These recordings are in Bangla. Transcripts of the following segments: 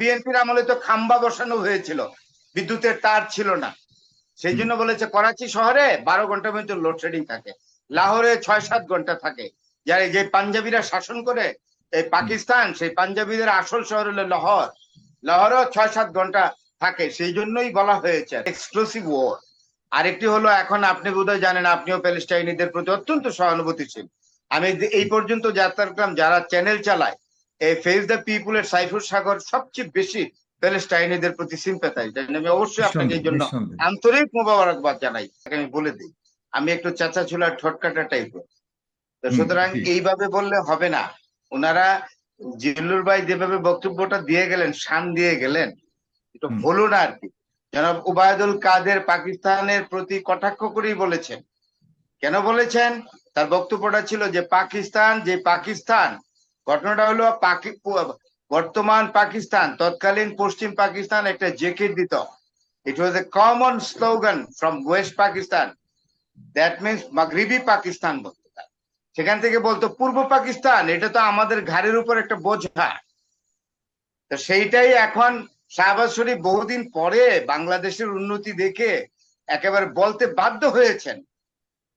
বিএনপির আমলে তো খাম্বা বসানো হয়েছিল, বিদ্যুতের তার ছিল না। সেই জন্য বলেছে, করাচি শহরে বারো ঘণ্টা পর্যন্ত লোডশেডিং থাকে, লাহোরে ছয় সাত ঘণ্টা থাকে। যারা যে পাঞ্জাবিরা শাসন করে, এই পাকিস্তান, সেই পাঞ্জাবিদের আসল শহর হলো লাহোর। লাহোরও ছয় সাত ঘণ্টা থাকে, সেই জন্যই বলা হয়েছে এক্সক্লুসিভ ওয়ার আরেকটি হলো, এখন আপনি বোধহয় জানেন, আপনিও প্যালেস্টাইনিদের প্রতি অত্যন্ত সহানুভূতিশীল। আমি এই পর্যন্ত যাত্রা করলাম, যারা চ্যানেল চালায় এই ফেস দ্য পিপুলের সাইফুর সাগর সবচেয়ে বেশি প্যালেস্টাইনিদের প্রতি সিম্পাথাইজ আমি অবশ্যই আপনাকে এই জন্য আন্তরিক মোবারকবাদ জানাই। আমি বলে দিই আমি একটু চাচা চুলার ঠটকাটা টাইপের তো সুতরাং এইভাবে বললে হবে না। ওনারা জিল্লুর ভাই যেভাবে বক্তব্যটা দিয়ে গেলেন শান দিয়ে গেলেন একটু হুম। ভুলো না আর কি। জনাব উবায়দুল কাদের পাকিস্তানের প্রতি কটাক্ষ করেই বলেছেন। কেন বলেছেন? তার বক্তব্যটা ছিল যে পাকিস্তান যে পাকিস্তান ঘটনাটা হলো বর্তমান পাকিস্তান, তৎকালীন পশ্চিম পাকিস্তান একটা জেকে দিত। It was a common slogan from west Pakistan that means মাগরিবি Pakistan বলতো সেখান থেকে বলতো, পূর্ব পাকিস্তান, এটা তো আমাদের ঘাড়ের উপর একটা বোঝা। তো সেইটাই এখন শাহবাজ শরীফ বহুদিন পরে বাংলাদেশের উন্নতি দেখে একেবারে বলতে বাধ্য হয়েছেন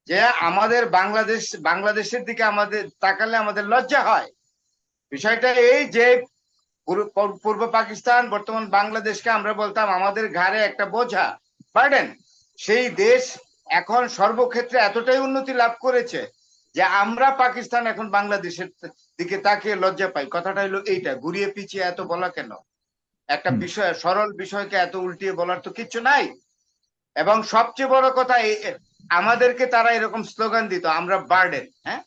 যে আমাদের বাংলাদেশ বাংলাদেশের দিকে আমাদের তাকালে আমাদের লজ্জা হয়। বিষয়টা এই যে পূর্ব- পাকিস্তান বর্তমান বাংলাদেশকে আমরা বলতাম আমাদের ঘাড়ে একটা বোঝা। পারেন সেই দেশ এখন সর্বক্ষেত্রে এতটাই উন্নতি লাভ করেছে যে আমরা পাকিস্তান এখন বাংলাদেশের দিকে তাকিয়ে লজ্জা পাই। কথাটা হলো এইটা ঘুরিয়ে পিছিয়ে এত বলা কেন? একটা বিষয় সরল বিষয়কে এত উল্টিয়ে বলার তো কিচ্ছু নাই। এবং সবচেয়ে বড় কথা আমাদেরকে তারা এরকম স্লোগান দিত আমরা বার্ডেন হ্যাঁ?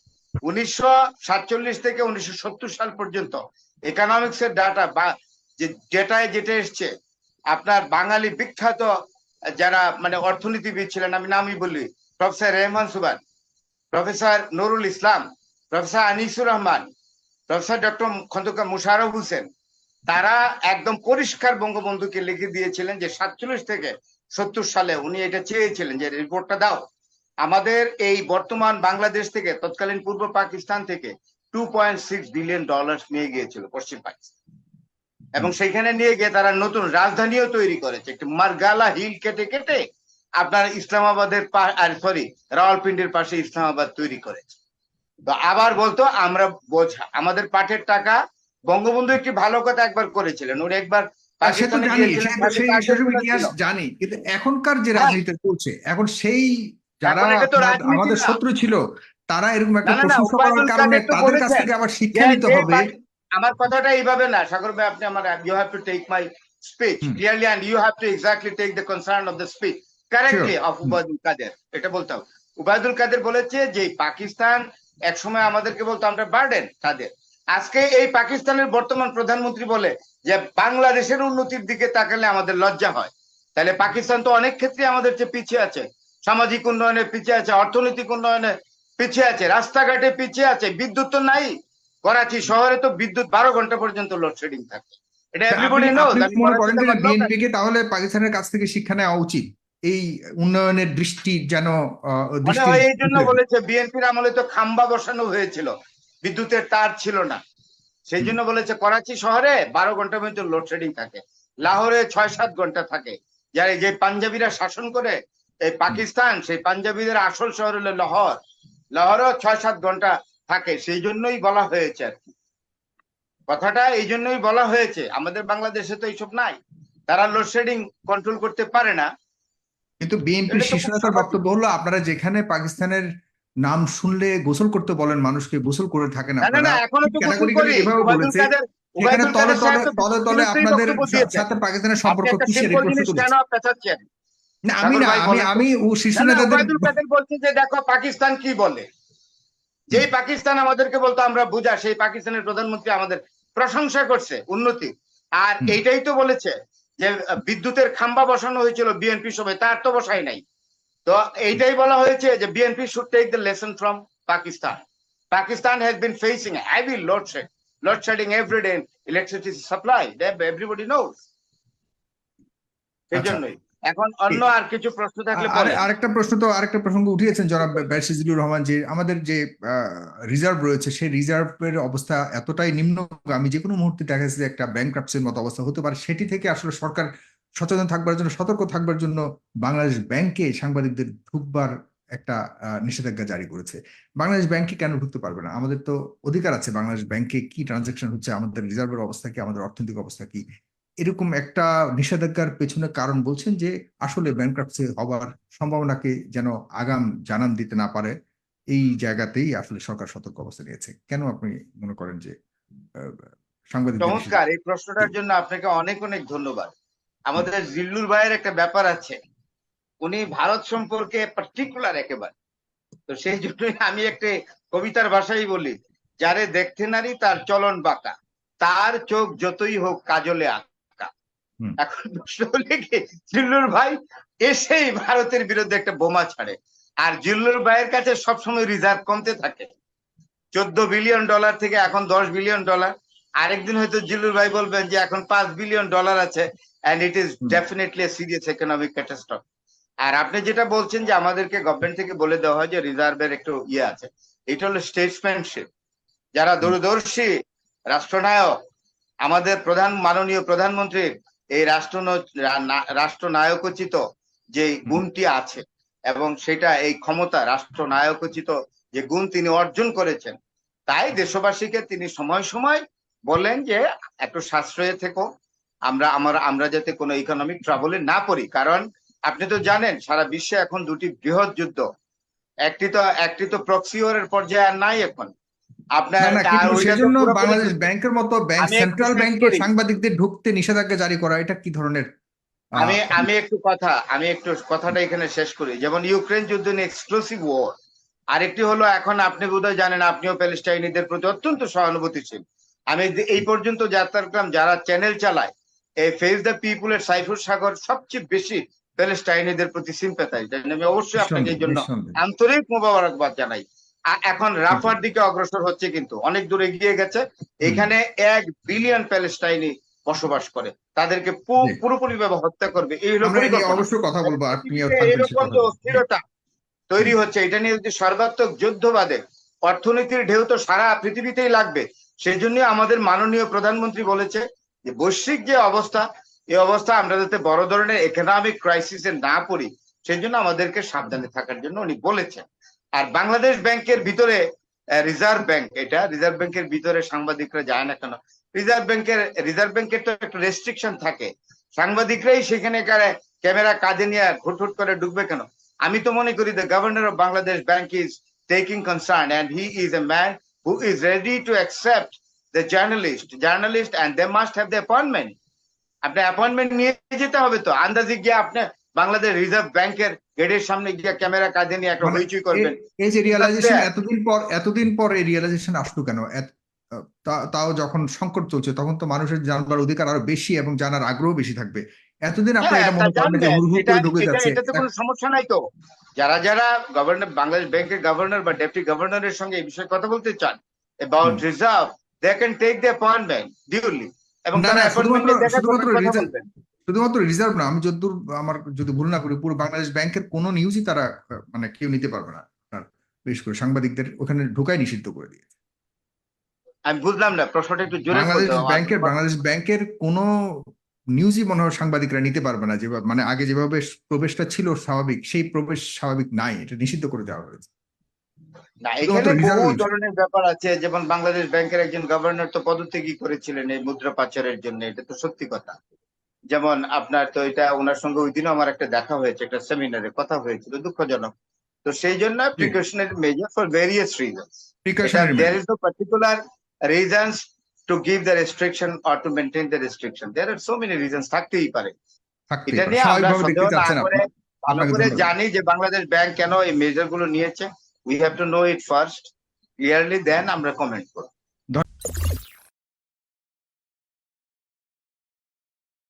উনিশশো সাতচল্লিশ থেকে উনিশশো সত্তর সাল পর্যন্ত ইকোনমিক্স এর ডাটা বা যে ডেটায় যেটা এসছে, আপনার বাঙালি বিখ্যাত যারা মানে অর্থনীতিবিদ ছিলেন, আমি নামই বলি professor Rehman Subhan professor Nurul Islam professor Anisur Rahman professor doctor Khandakar Musharraf Hossain, তারা একদম পরিষ্কার বঙ্গবন্ধুকে লিখে দিয়েছিলেন যে সাতচল্লিশ থেকে সত্তর সালে উনি এটা চেয়েছিলেন যে রিপোর্টটা দাও। আমাদের এই বর্তমান বাংলাদেশ থেকে তৎকালীন পূর্ব পাকিস্তান থেকে two point six billion dollar নিয়ে গিয়েছিল পশ্চিম পাকিস্তান এবং সেখানে নিয়ে গিয়ে তারা নতুন রাজধানীও তৈরি করেছে একটি মার্গালা হিল কেটে কেটে আপনার ইসলামাবাদের আর সরি রাওয়ালপিন্ডির পাশে ইসলামাবাদ তৈরি করেছে তো আবার বলতো আমরা বোঝা আমাদের পাঠের টাকা বঙ্গবন্ধু একটি ভালো কথা একবার করেছিলেন উনি একবার। জানি কিন্তু এখনকার যে হ্যাঁ। রাজনীতি চলছে এখন সেই যারা রাজনীতি আমাদের শত্রু ছিল তারা এরকম একটা প্রশংসা করার কারণে তাদের কাছ থেকে আবার শিক্ষা নিতে হবে। আমার কথাটা এইভাবে না সাগর ভাই আপনি আমার you have to take my speech. Clearly and you have to exactly take the concern of the speech correctly of. Obaidul Quader এটা বলতে হবে। উবায়দুল কাদের বলেছে যে পাকিস্তান একসময় আমাদেরকে বলতো আমরা বার্ডেন তাদের। আজকে এই পাকিস্তানের বর্তমান প্রধানমন্ত্রী বলে যে বাংলাদেশের উন্নতির দিকে তাকালে আমাদের লজ্জা হয়। তাহলে পাকিস্তান তো অনেক ক্ষেত্রে আমাদের চেয়ে পিছিয়ে আছে। সামাজিক উন্নয়নে পিছিয়ে আছে অর্থনৈতিক উন্নয়নে পিছিয়ে আছে রাস্তাঘাটে পিছিয়ে আছে বিদ্যুৎ তো নাই। করাচি শহরে তো বিদ্যুৎ বারো ঘণ্টা পর্যন্ত লোডশেডিং থাকে। এটা এভরিবডি নো আপনি কি করেন যে বিএনপি কে তাহলে পাকিস্তানের কাছ থেকে শিক্ষা নেওয়া উচিত? এই উন্নয়নের দৃষ্টি যেন মনে এই জন্য বলেছে বিএনপির আমলে তো খাম্বা বসানো হয়েছিল। বিদ্যুতের তার ছিল না। সেই জন্য বলেছে করাচি শহরে বারো ঘণ্টা পর্যন্ত লোডশেডিং থাকে। লাহোরে ছয় সাত ঘণ্টা থাকে। যারা যে পাঞ্জাবিরা শাসন করে এই পাকিস্তান সেই পাঞ্জাবিদের আসল শহর হলো লাহোর। লাহোরও ছয় সাত ঘণ্টা থাকে সেই জন্যই বলা হয়েছে আর কি। কথাটা এই জন্যই বলা হয়েছে আমাদের বাংলাদেশে তো এইসব নাই। তারা লোডশেডিং কন্ট্রোল করতে পারে না। কিন্তু বিএনপির শীর্ষ নেতার বক্তব্য হলো আপনারা যেখানে পাকিস্তানের নাম শুনলে গোসল করতে বলেন মানুষকে গোসল করে থাকেন না আপনারা। এখনও তো গোসল এভাবে বলেছে তলে তলে তলে তলে আপনাদের সাথে পাকিস্তানের সম্পর্ক কিসের প্রশ্ন না আমি না আমি আমি না, নেতাদের বলছে যে দেখো পাকিস্তান কি বলে? যেই পাকিস্তান আমাদেরকে বলতো আমরা বুঝা সেই পাকিস্তানের প্রধানমন্ত্রী আমাদের প্রশংসা করছে উন্নতি। আর। এইটাই তো বলেছে যে বিদ্যুতের খাম্বা বসানো হয়েছিল বিএনপি সবাই তার তো বসাই নাই। তো এইটাই বলা হয়েছে যে BNP should take the lesson from Pakistan. Pakistan has been facing heavy load shed load shedding every day electricity supply everybody knows সেই আচ্ছা। জন্যই এখন অন্য আর কিছু প্রশ্ন থাকলে আর- আরেকটা প্রশ্ন তো আরেকটা প্রসঙ্গ উঠিয়েছেন জনাব ব্যারিস্টার রহমান যে আমাদের যে রিজার্ভ রয়েছে সেই রিজার্ভের অবস্থা এতটাই নিম্নগামী যে কোনো মুহূর্তে দেখা যাচ্ছে যে একটা ব্যাংক্রাপসির মতো অবস্থা হতে পারে। সেটি থেকে আসলে সরকার সচেতন থাকবার জন্য সতর্ক থাকবার জন্য বাংলাদেশ ব্যাংকে সাংবাদিকদের ঢুকবার একটা নিষেধাজ্ঞা জারি করেছে। বাংলাদেশ ব্যাংকে কেন ঢুকতে পারবে না? আমাদের তো অধিকার আছে বাংলাদেশ ব্যাংকে কি ট্রানজাকশন হচ্ছে আমাদের রিজার্ভের অবস্থা কি আমাদের অর্থনৈতিক অবস্থা কি? এরকম একটা নিষেধাজ্ঞার পেছনে কারণ বলছেন যে আসলে ব্যাংক্রাপসি হবার সম্ভাবনাকে যেন আগাম জানান দিতে না পারে এই জায়গাতেই আসলে সরকার সতর্ক অবস্থা নিয়েছে। কেন আপনি মনে করেন যে আহ, সাংবাদিকদের চমৎকার এই প্রশ্নটার জন্য আপনাকে অনেক অনেক ধন্যবাদ। আমাদের জিল্লুর ভাইয়ের একটা ব্যাপার আছে উনি ভারত সম্পর্কে পার্টিকুলার একেবারে। তো সেই জন্যই আমি একটা কবিতার ভাষাই বলি যারে দেখতে নারী তার চলন বাঁকা তার চোখ যতই হোক কাজলে আঁকা। এখন প্রশ্ন হলে কি জিল্লুর ভাই এসেই ভারতের বিরুদ্ধে একটা বোমা ছাড়ে। আর জিল্লুর ভাইয়ের কাছে সবসময় রিজার্ভ কমতে থাকে। চোদ্দ বিলিয়ন ডলার থেকে এখন দশ বিলিয়ন ডলার আরেকদিন হয়তো জিল্লুর ভাই বলবেন যে এখন পাঁচ বিলিয়ন ডলার আছে and it is definitely serious economic catastrophe আর আপনি যেটা বলছেন যে আমাদেরকে গভর্নমেন্ট থেকে বলে দেওয়া হয় যে রিজার্ভের একটু ইয়ে আছে এটা হলো স্টেটসম্যানশিপ যারা দূরদর্শী রাষ্ট্রনায়ক আমাদের প্রধান মাননীয় প্রধানমন্ত্রীর এই রাষ্ট্র রাষ্ট্রনায়কোচিত যে গুণটি আছে এবং সেটা এই ক্ষমতা রাষ্ট্রনায়কোচিত যে গুণ তিনি অর্জন করেছেন তাই দেশবাসীকে তিনি সময় সময় বললেন যে একটু সাশ্রয়ে থেকো আমরা আমার আমরা যাতে কোনো ইকোনমিক ট্রাবলে না পড়ি। কারণ আপনি তো জানেন সারা বিশ্বে এখন দুটি বৃহৎ যুদ্ধ। একটি তো একটি তো প্রক্সিওরের পর্যায়ে আর নাই এখন। আপনার সেজন্য বাংলাদেশ ব্যাংকের মতো ব্যাংক সেন্ট্রাল ব্যাংকে সাংবাদিকদের ঢুকতে নিষেধাজ্ঞা জারি করা এটা কি ধরনের আমি আমি একটু কথা আমি একটু কথাটা এখানে শেষ করি। যেমন ইউক্রেন যুদ্ধ নিয়ে এক্সক্লুসিভ ওয়ার আরেকটি হলো এখন আপনি বোধহয় জানেন আপনিও প্যালেস্টাইনিদের প্রতি অত্যন্ত সহানুভূতিশীল। আমি এই পর্যন্ত যাত্রা করলাম যারা চ্যানেল চালায় এই ফেস দ্য পিপুলের সাইফুর সাগর সবচেয়ে বেশি প্যালেস্টাইনিদের প্রতি সিম্পাথাইজ আমি অবশ্যই আপনাকে এই জন্য আন্তরিক মোবারকবাদ জানাই। এখন রাফার দিকে অগ্রসর হচ্ছে কিন্তু অনেক দূরে এগিয়ে গেছে। এখানে এক বিলিয়ন প্যালেস্টাইনি বসবাস করে। তাদেরকে পুরোপুরি। পুরোপুরিভাবে হত্যা করবে। এই। অবশ্যই কথা। বলব এরকম অস্থিরতা তৈরি হচ্ছে এটা নিয়ে যদি সর্বাত্মক যুদ্ধ বাদে অর্থনীতির ঢেউ তো সারা পৃথিবীতেই লাগবে সেই জন্য আমাদের মাননীয় প্রধানমন্ত্রী বলেছে যে বৈশ্বিক যে অবস্থা এই অবস্থা আমরা যাতে বড় ধরনের ইকোনমিক ক্রাইসিসে না পড়ি সেই জন্য আমাদেরকে সাবধানে থাকার জন্য উনি বলেছেন। আর বাংলাদেশ ব্যাংকের ভিতরে রিজার্ভ ব্যাংক, এটা রিজার্ভ ব্যাংকের ভিতরে সাংবাদিকরা যায় না কেন? রিজার্ভ ব্যাংকের রিজার্ভ ব্যাংকের তো একটা রেস্ট্রিকশন থাকে। সাংবাদিকরাই সেখানে ক্যামেরা কাঁধে নিয়ে ঘুটঘুট করে ঢুকবে কেন? আমি তো মনে করি the governor of Bangladesh bank is taking concern and he is a man who is ready to accept the journalist journalist and they must have the appointment আপনি অ্যাপয়েন্টমেন্ট নিয়ে যেতে হবে তো। আন্দাজে গিয়ে আপনি বাংলাদেশ রিজার্ভ ব্যাংকের গেটের সামনে গিয়ে ক্যামেরা কাঁধে নিয়ে একটা মানে হইচই করবেন। এই যে রিয়েলাইজেশন এতদিন পর এতদিন পর এই রিয়েলাইজেশন আসলো কেন? তা- তাও যখন সংকট চলছে তখন তো মানুষের জানবার অধিকার আরও বেশি এবং জানার আগ্রহ বেশি থাকবে। এতদিন আপনারা হ্যাঁ, এটা মনে করেন যে। হুড়হুড় করে ঢুকে যাচ্ছে। এটা- এটাতে কোনো সমস্যা নাই তো। যারা যারা গভর্নর বাংলাদেশ ব্যাংকের গভর্নর বা ডেপুটি গভর্নরের সঙ্গে এই বিষয়ে কথা বলতে চান about reserve they can take the appointment duly এবং তারা অ্যাপয়েন্টমেন্টে শুধুমাত্র- রিজার্ভ না আমি যতদূর আমার যদি ভুল না করি পুরো বাংলাদেশ ব্যাংকের কোনো নিউজই তারা মানে কেউ নিতে পারবে না। আপনার বিশেষ করে সাংবাদিকদের ওখানে ঢোকাই নিষিদ্ধ করে দিয়েছে। আমি বুঝলাম না প্রশ্নটা একটু জোরে বাংলাদেশ ব্যাংকের বাংলাদেশ ব্যাংকের কোনো নিউজই মনে হয় সাংবাদিকরা নিতে পারবে না। যেভাবে মানে আগে যেভাবে প্রবেশটা ছিল স্বাভাবিক সেই প্রবেশ স্বাভাবিক নাই এটা নিষিদ্ধ করে দেওয়া হয়েছে। না এখানে বহু ধরনের ব্যাপার আছে যেমন বাংলাদেশ ব্যাংকের একজন গভর্নর তো পদত্যাগী করেছিলেন এই মুদ্রা পাচারের জন্য এটা তো সত্যি কথা। যেমন আপনার তো এটা ওনার সঙ্গে ওই দিনও আমার একটা দেখা হয়েছে একটা সেমিনারে কথা হয়েছিল দুঃখজনক। তো সেই জন্য precautionary measure for various reasons there is no particular reasons to give the restriction or to maintain the restriction. There are so many reasons থাকতেই পারে। এটা নিয়ে আমরা সন্দেহ না করে ভালো করে। জানি যে বাংলাদেশ ব্যাংক কেন এই মেজারগুলো নিয়েছে। We have to know it first clearly then আমরা কমেন্ট করব।